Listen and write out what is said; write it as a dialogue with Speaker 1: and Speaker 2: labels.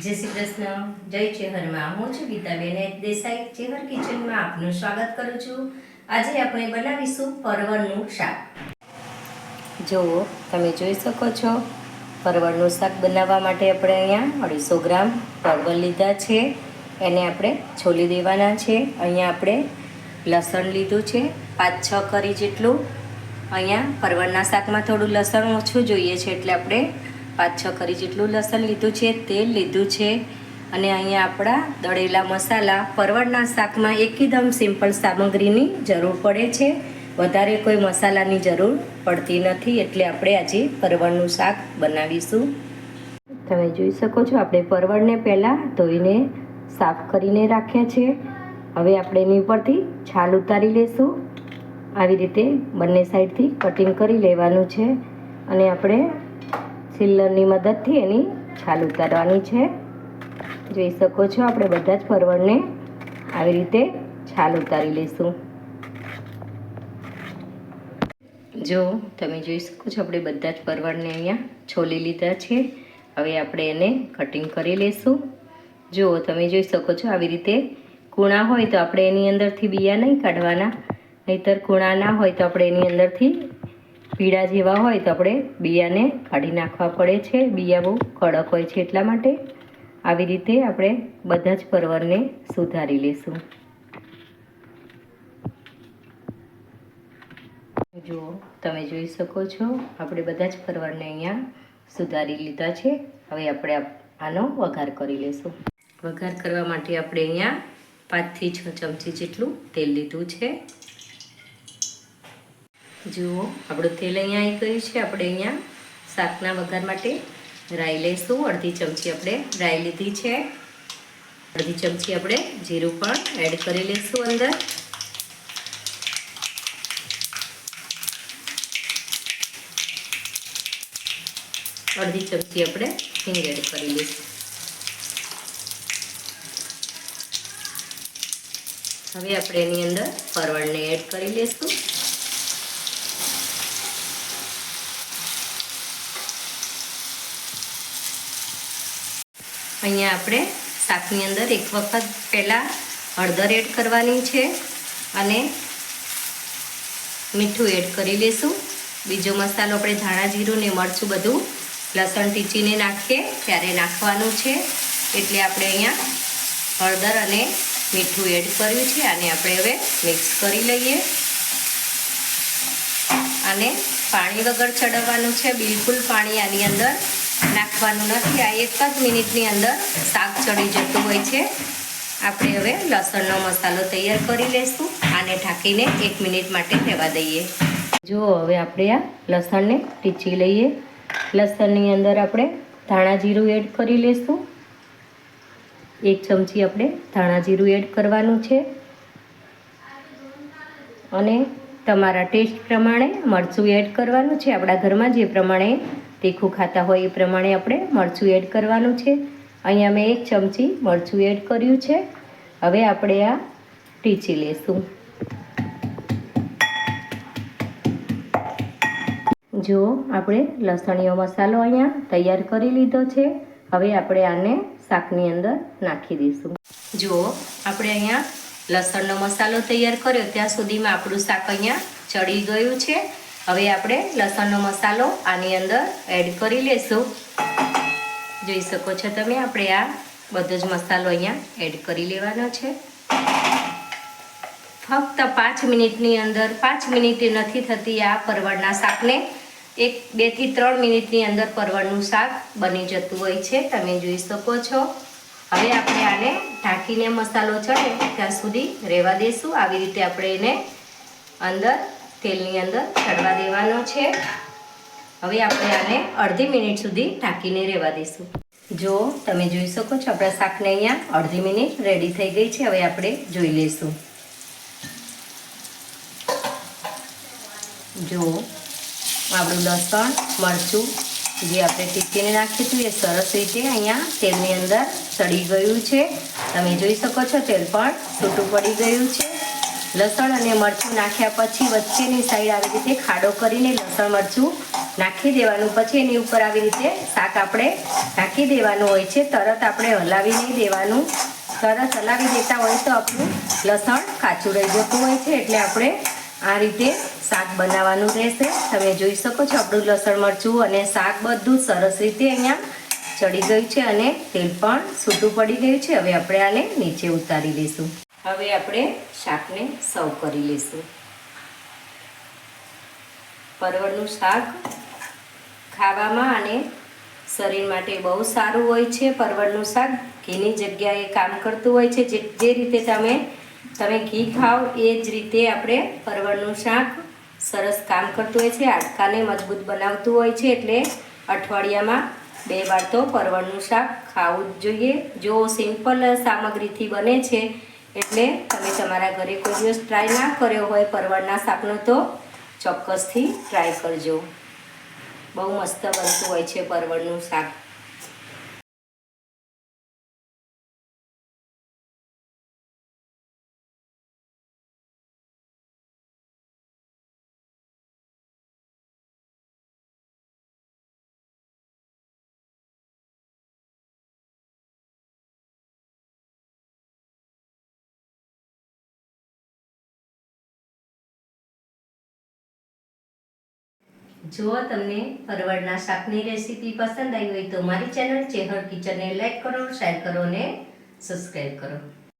Speaker 1: જય શ્રી કૃષ્ણ. જય ચેહરમાં. હું છું ગીતાબેન દેસાઈ. ચેહર કિચનમાં આપનું સ્વાગત કરું છું. આજે આપણે બનાવીશું પરવળનું શાક. જુઓ, તમે જોઈ શકો છો. પરવળનું શાક બનાવવા માટે આપણે અહીંયા અઢીસો ગ્રામ પરવળ લીધા છે. એને આપણે છોલી દેવાના છે. અહીંયા આપણે લસણ લીધું છે. પાંચ, છ કરી જેટલું. અહીંયા પરવળના શાકમાં થોડું લસણ ઓછું જોઈએ છે એટલે આપણે પાંચ છ કરી જેટલું લસણ લીધું છે, તેલ લીધું છે અને અહીંયા આપણા દળેલા મસાલા પરવળના શાકમાં એકદમ સિમ્પલ સામગ્રીની જરૂર પડે છે. વધારે કોઈ મસાલાની જરૂર પડતી નથી એટલે આપણે આજે પરવળનું શાક બનાવીશું. તમે જોઈ શકો છો, આપણે પરવળને પહેલાં ધોઈને સાફ કરીને રાખ્યા છે. હવે આપણે એની ઉપરથી છાલ ઉતારી લેશું. આવી રીતે બંને સાઈડથી કટિંગ કરી લેવાનું છે અને આપણે સિલ્લરની મદદથી એની છાલ ઉતારવાની છે. જોઈ શકો છો આપણે બધા જ પરવળને આવી રીતે છાલ ઉતારી લઈશું. જો, તમે જોઈ શકો છો આપણે બધા જ પરવળને અહીંયા છોલી લીધા છે. હવે આપણે એને કટિંગ કરી લઈશું. જુઓ તમે જોઈ શકો છો આવી રીતે કૂણા હોય તો આપણે એની અંદરથી બિયા નહીં કાઢવાના. નહીતર કૂણા ના હોય તો આપણે એની અંદરથી પીળા જેવા હોય તો આપણે બિયાને કાઢી નાખવા પડે છે. બિયા બહુ કડક હોય છે એટલા માટે આવી રીતે આપણે બધા જ પરવરને સુધારી લઈશું જુઓ, તમે જોઈ શકો છો, આપણે બધા જ પરવરને અહીંયા સુધારી લીધા છે. હવે આપણે આનો વઘાર કરી લઈશું વઘાર કરવા માટે આપણે અહીંયા પાંચથી છ ચમચી જેટલું તેલ લીધું છે. જુઓ, આપણું તેલ અહીંયા આવી ગયું છે. આપણે અહીંયા શાકના વઘાર માટે રાઈ લઈશું. અડધી ચમચી આપણે રાઈ લીધી છે. અડધી ચમચી આપણે જીરું પણ એડ કરી લઈશું અંદર. અડધી ચમચી આપણે હિંગ એડ કરી લઈશું. હવે આપણે એની અંદર પરવળને એડ કરી લઈશું. અહીંયા આપણે શાકની અંદર એક વખત પહેલાં હળદર એડ કરવાની છે અને મીઠું એડ કરી લઈશું બીજો મસાલો આપણે ધાણા જીરું ને મરચું બધું લસણ ટીચીને નાખીએ ત્યારે નાખવાનું છે. એટલે આપણે અહીંયા હળદર અને મીઠું એડ કર્યું છે અને આપણે હવે મિક્સ કરી લઈએ. અને પાણી વગર ચડવવાનું છે. બિલકુલ પાણી આની અંદર નાખવાનું નથી. આ એક જ મિનિટની અંદર શાક ચડી જતું હોય છે. આપણે હવે લસણનો મસાલો તૈયાર કરી લઈશું આને ઢાંકીને એક મિનિટ માટે રહેવા દઈએ. જો હવે આપણે આ લસણને ટીચી લઈએ. લસણની અંદર આપણે ધાણા જીરું એડ કરી લઈશું એક ચમચી આપણે ધાણા જીરું એડ કરવાનું છે. અને તમારા ટેસ્ટ પ્રમાણે મરચું એડ કરવાનું છે. આપણા ઘરમાં જે પ્રમાણે તીખું ખાતા હોય એ પ્રમાણે આપણે મરચું એડ કરવાનું છે. અહીંયા મેં એક ચમચી મરચું એડ કર્યું છે. હવે આપણે આ ટીચી લેશું. જો આપણે લસણીયો મસાલો અહીંયા તૈયાર કરી લીધો છે, હવે આપણે આને શાકની અંદર નાખી દઈશું. જુઓ આપણે અહીંયા લસણનો મસાલો તૈયાર કર્યો, ત્યાં સુધીમાં આપણું શાક અહીંયા ચડી ગયું છે. હવે આપણે લસણનો મસાલો આની અંદર એડ કરી લેશું. જોઈ શકો છો તમે, આપણે આ બધો જ મસાલો અહીંયા એડ કરી લેવાનો છે. ફક્ત પાંચ મિનિટની અંદર, પાંચ મિનિટે નથી થતી આ પરવળના શાકને. એક, બેથી ત્રણ મિનિટની અંદર પરવળનું શાક બની જતું હોય છે, તમે જોઈ શકો છો. હવે આપણે આને ઢાંકીને મસાલો ચડે, ત્યાં સુધી રહેવા દઈશું આવી રીતે આપણે એને અંદર તેલની અંદર ચડવા દેવાનો છે. હવે આપણે આને અડધી મિનિટ સુધી ઢાંકીને રહેવા દઈશું. જો તમે જોઈ શકો છો, આપણા શાકને અહીંયા અડધી મિનિટ રેડી થઈ ગઈ છે. હવે આપણે જોઈ લઈશું. જો, આપણું લસણ, મરચું જે આપણે ટીકીને નાખ્યું હતું એ સરસ રીતે અહીંયા તેલની અંદર ચડી ગયું છે. તમે જોઈ શકો છો, તેલ પણ છૂટું પડી ગયું છે. લસણ અને મરચું નાખ્યા પછી વચ્ચેની સાઈડ આવી રીતે ખાડો કરીને લસણ, મરચું નાખી દેવાનું. પછી એની ઉપર આવી રીતે શાક આપણે નાખી દેવાનું હોય છે. તરત આપણે હલાવી નહીં દેવાનું. તરત હલાવી દેતા હોય તો આપણું લસણ કાચું રહી જતું હોય છે. એટલે આપણે આ રીતે શાક બનાવવાનું રહેશે. તમે જોઈ શકો છો આપણું લસણ, મરચું અને શાક બધું સરસ રીતે અહીંયા ચડી ગયું છે અને તેલ પણ છૂટું પડી ગયું છે. હવે આપણે આને નીચે ઉતારી લઈશું હવે આપણે શાકને સર્વ કરી લઈશું. પરવળનું શાક ખાવામાં અને શરીર માટે બહુ સારું હોય છે પરવળનું શાક. ઘીની જગ્યાએ કામ કરતું હોય છે. જે જે રીતે તમે તમે ઘી ખાઓ એ જ રીતે આપણે પરવળનું શાક સરસ કામ કરતું હોય છે. હાડકાને મજબૂત બનાવતું હોય છે. એટલે અઠવાડિયામાં બે વાર તો પરવળનું શાક ખાવું જ જોઈએ. જો સિમ્પલ સામગ્રીથી બને છે એટલે તમે તમારા ઘરે કોઈ દિવસ ટ્રાય ના કર્યો હોય પરવળના શાકનો તો ચોક્કસથી ટ્રાય કરજો. બહુ મસ્ત બનતું હોય છે પરવળનું શાક. જો તમને ફરવડના શાકની રેસીપી પસંદ આવી હોય તો મારી ચેનલ ચેહર કિચનને લાઈક કરો, શેર કરો અને સબસ્ક્રાઈબ કરો.